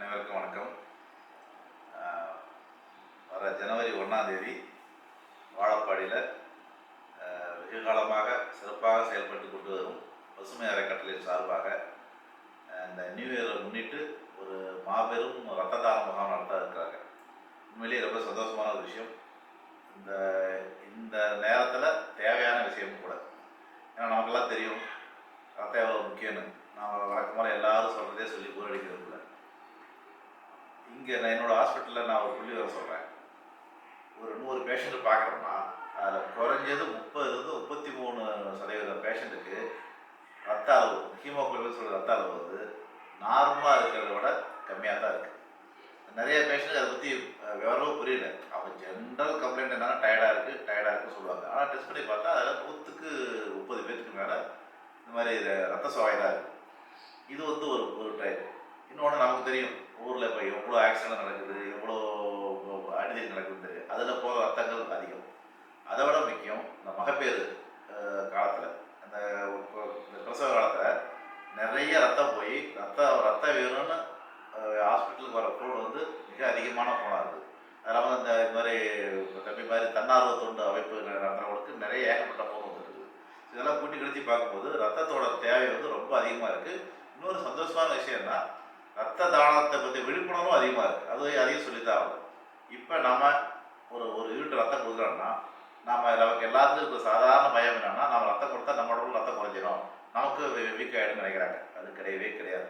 அனைவருக்கும் வணக்கம். வர ஜனவரி ஒன்றாம் தேதி வாழப்பாடியில் வெகு காலமாக சிறப்பாக செயல்பட்டு கொண்டு வரும் பசுமை அறக்கட்டளையின் சார்பாக இந்த நியூ இயரை முன்னிட்டு ஒரு மாபெரும் ரத்த தான முகாம் நடத்த இருக்கிறாங்க. உண்மையிலேயே ரொம்ப சந்தோஷமான ஒரு விஷயம். இந்த இந்த நேரத்தில் தேவையான விஷயமும் கூட. ஏன்னா நமக்கெல்லாம் தெரியும் ரத்தம் எவ்வளோ முக்கியம்னு. நான் வழக்கமாக எல்லாரும் சொல்கிறதே சொல்லி போர் இங்கே நான் என்னோடய ஹாஸ்பிட்டலில் நான் ஒரு புள்ளி வர சொல்கிறேன் ஒரு நூறு பேஷண்ட்டு பார்க்குறோம்னா அதில் குறைஞ்சது முப்பதுலேருந்து முப்பத்தி மூணு சதவீத பேஷண்ட்டுக்கு ரத்த அளவு ஹீமோகுளோபின் சொல்கிற ரத்த அளவு வந்து நார்மலாக இருக்கிறத விட கம்மியாக தான் இருக்குது நிறைய பேஷண்ட்டுக்கு அதை பற்றி விவரமும் புரியல. அவங்க ஜென்ரல் கம்ப்ளைண்ட் என்னன்னா டயர்டாக இருக்குது டயர்டாக இருக்குன்னு சொல்லுவாங்க. ஆனால் டெஸ்ட் பண்ணி பார்த்தா அதில் நூற்றுக்கு முப்பது பேருக்கு மேலே இந்த மாதிரி ரத்த சோகை தான் இருக்குது இது வந்து ஒரு ஒரு டைப் இன்னொன்று நமக்கு தெரியும். எவ்வளோ ஆக்சிடென்ட் நடக்குது எவ்வளோ அடிதல் நடக்குதுன்னு தெரியும் அதில் போகிற ரத்தங்கள் அதிகம். அதை விட முக்கியம் இந்த மகப்பேறு காலத்தில் அந்த இப்போ இந்த பிரசவ காலத்தில் நிறைய ரத்தம் போய் ரத்தம் ரத்தம் வேணும்னு ஹாஸ்பிட்டலுக்கு வர ஃபோன் வந்து மிக அதிகமான ஃபோனாக இருக்குது அதனால் இந்த இது மாதிரி தம்பி மாதிரி தன்னார்வ தொண்டு அமைப்பு நடத்துகிறவங்களுக்கு நிறைய ஏகப்பட்ட ஃபோன் வந்துருக்குது. இதெல்லாம் கூட்டி கழித்து பார்க்கும்போது ரத்தத்தோட தேவை வந்து ரொம்ப அதிகமாக இருக்குது இன்னொரு சந்தோஷமான விஷயம்னா ரத்த தானத்தை பற்றி விழிப்புணர்வும் அதிகமாக இருக்குது அது அதையும் சொல்லித்தான் ஆகும் இப்போ நம்ம ஒரு ஒரு யூனிட் ரத்தம் கொடுக்குறோம்னா நம்ம நமக்கு எல்லாத்துக்கும் இருக்கிற சாதாரண பயம் என்னன்னா நம்ம ரத்தம் கொடுத்தா நம்ம உடம்புல ரத்தம் குறைஞ்சிரும். நமக்கு வீக் நினைக்கிறாங்க. அது கிடையவே கிடையாது.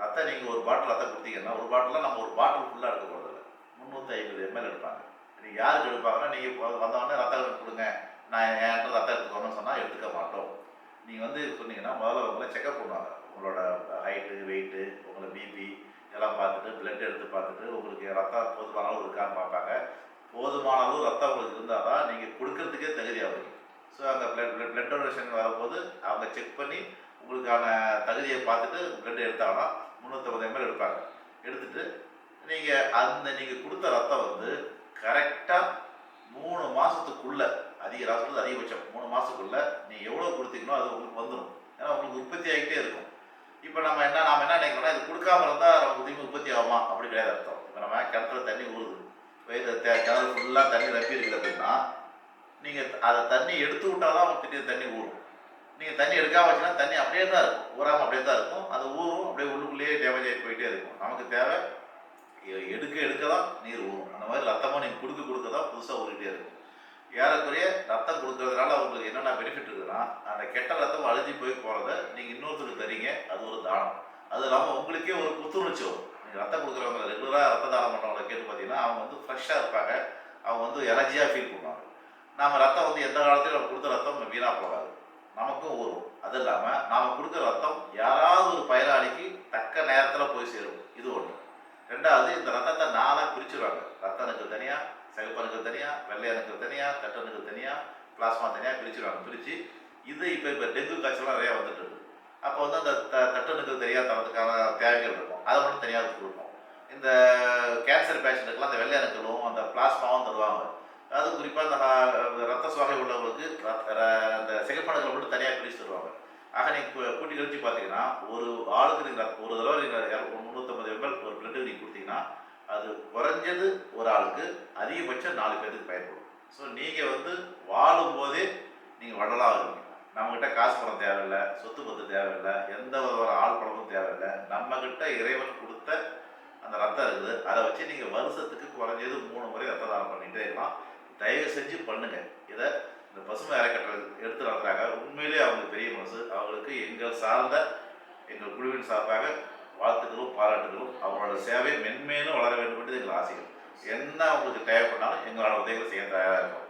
ரத்தம் நீங்கள் ஒரு பாட்டில் ரத்தம் கொடுத்தீங்கன்னா ஒரு பாட்டிலில் நம்ம ஒரு பாட்டில் ஃபுல்லாக எடுக்க போகிறதில்ல முந்நூற்றி ஐம்பது எம்எல் எடுப்பாங்க. நீங்கள் யாருக்கு எடுப்பாங்கன்னா நீங்கள் வந்தவொடனே ரத்தம் கொடுங்க. நான் என்கிட்ட ரத்தம் எடுத்துக்கணும்னு சொன்னால் எடுத்துக்க மாட்டோம். நீங்கள் வந்து சொன்னீங்கன்னா முதல்ல உங்களை செக்அப் பண்ணுவாங்க. உங்களோட ஹைட்டு வெயிட்டு உங்களை பிபி இதெல்லாம் பார்த்துட்டு பிளட் எடுத்து பார்த்துட்டு உங்களுக்கு ரத்தம் போதுமான அளவு இருக்கான்னு பார்ப்பாங்க. போதுமான அளவு ரத்தம் உங்களுக்கு இருந்தால் தான் நீங்கள் கொடுக்கறதுக்கே தகுதியாகும் ஸோ அந்த பிளட் பிளட் பிளட் டொனேஷன் வரும்போது அவங்க செக் பண்ணி உங்களுக்கான தகுதியை பார்த்துட்டு பிளட் எடுத்தாங்கன்னா முந்நூற்றம்பது எம்எல் எடுப்பாங்க. எடுத்துட்டு நீங்கள் அந்த நீங்கள் கொடுத்த ரத்தம் வந்து கரெக்டாக மாதத்துக்குள்ள அதிக ராசத்துக்கு அதிகபட்சம். மூணு மாதத்துக்குள்ள நீங்கள் எவ்வளோ கொடுத்தீங்களோ அது உங்களுக்கு வந்துடும் ஏன்னா உங்களுக்கு உற்பத்தி ஆகிட்டே இருக்கும். இப்போ நம்ம என்ன நாம என்ன நினைக்கிறோம்னா இது கொடுக்காம இருந்தால் நமக்கு திரும்பி உற்பத்தி ஆகுமா? அப்படி கிடையாது அர்த்தம். இப்போ நம்ம கிணத்துல தண்ணி ஊறுது வயிறு தே- கிணறு ஃபுல்லாக தண்ணி ரப்பி இருக்குது அப்படின்னா நீங்கள் அதை தண்ணி எடுத்து விட்டால் தான் உங்களுக்கு தண்ணி ஊறும். நீங்கள் தண்ணி எடுக்காம வச்சுன்னா தண்ணி அப்படியே தான் இருக்கும். ஊறாமல் அப்படியே தான் இருக்கும். அது ஊறும் அப்படியே உள்ளுக்குள்ளேயே டேமேஜ் ஆகி போயிட்டே இருக்கும். நமக்கு தேவை எடுக்க எடுக்க தான் நீர் ஊறும். அந்த மாதிரி ரத்தமாக நீங்கள் கொடுக்க கொடுக்க தான் புதுசாக ஊறிட்டே இருக்கும். ஏறக்குறைய ரத்தம் கொடுக்கறதுனால அவங்களுக்கு என்னென்ன பெனிஃபிட் இருக்குதுன்னா அந்த கெட்ட ரத்தம் அழிஞ்சு போய் போகிறத நீங்கள் இன்னொருத்தருக்கு தரீங்க. அது ஒரு தானம். அது இல்லாமல் உங்களுக்கே ஒரு புத்துணர்ச்சி வரும். நீங்கள் ரத்தம் கொடுக்குறவங்க ரெகுலராக ரத்த தானம் பண்ணுறவங்களை கேட்டு பார்த்தீங்கன்னா அவங்க வந்து ஃப்ரெஷ்ஷாக இருப்பாங்க. அவங்க வந்து எனர்ஜியாக ஃபீல் பண்ணுவாங்க. நாம் ரத்தம் வந்து எந்த காலத்திலும் நம்ம கொடுத்த ரத்தம் வீணாக போகாது. நமக்கும் ஊறும் அது இல்லாமல் நாம் கொடுக்குற ரத்தம் யாராவது ஒரு பயனாளிக்கு தக்க நேரத்தில் போய் சேரும். இது ஒன்று ரெண்டாவது இந்த ரத்தத்தை நாளாக பிரிச்சுருவாங்க தனியாக அணுக்கள் தனியாக வெள்ளை அணுக்கள் தனியாக தட்டு அணுக்கள் தனியாக பிளாஸ்மா தனியாக பிரிச்சுருவாங்க. பிரித்து இது இப்போ இப்போ டெங்கு காய்ச்சலாம் நிறையா வந்துட்டு இருக்கு. அப்போ வந்து அந்த த தட்டு அணுக்கள் தனியாக தரத்துக்கான தேவைகள் இருக்கும். அதை மட்டும் தனியாக கொடுப்போம். இந்த கேன்சர் பேஷண்ட்டுக்கெல்லாம் அந்த வெள்ளை அணுக்களும் அந்த பிளாஸ்மாவும் தருவாங்க. அது குறிப்பாக அந்த ரத்த சுவாகை உள்ளவங்களுக்கு ரத்த- அந்த சிகப்பணுக்களை மட்டும் தனியாக பிரித்து தருவாங்க. ஆக நீங்கள் கூட்டி கழிச்சு பார்த்தீங்கன்னா ஒரு ஆளுக்கு நீங்கள் ஒரு தடவை நீங்கள் முந்நூற்றம்பது எம்எல் ஒரு பிளட்டு நீங்கள் கொடுத்தீங்கன்னா அது குறைஞ்சது ஒரு ஆளுக்கு அதிகபட்சம் நாலு பேருக்கு பயன்படும் ஸோ நீங்கள் வந்து வாழும் போதே நீங்கள் வள்ளலாக இருக்கீங்க. நம்மக்கிட்ட காசு பணம் தேவையில்லை சொத்து பத்து தேவையில்லை எந்த ஒரு ஆள் பணமும் தேவையில்லை. நம்மக்கிட்ட இறைவன் கொடுத்த அந்த ரத்தம் இருக்குது. அதை வச்சு நீங்கள் வருஷத்துக்கு குறைஞ்சது மூணு முறை ரத்த தானம் பண்ணிகிட்டே இருக்கலாம். தயவு செஞ்சு பண்ணுங்க. இதை இந்த பசுமை அறக்கட்டளை எடுத்து நடத்துகிறாங்க உண்மையிலேயே அவங்களுக்கு பெரிய மனசு. அவங்களுக்கு எங்கள் சார்ந்த எங்கள் குழுவின் சார்பாக வாழ்த்துக்களும் பாராட்டுகளும் சேவை மென்மேலும் வளர வேண்டும் என்று எங்கள் ஆசைகள். என்ன உங்களுக்கு தேவைப்பட்டாலும் எங்களோட உதவிகள் செய்ய தயாராக இருக்கும்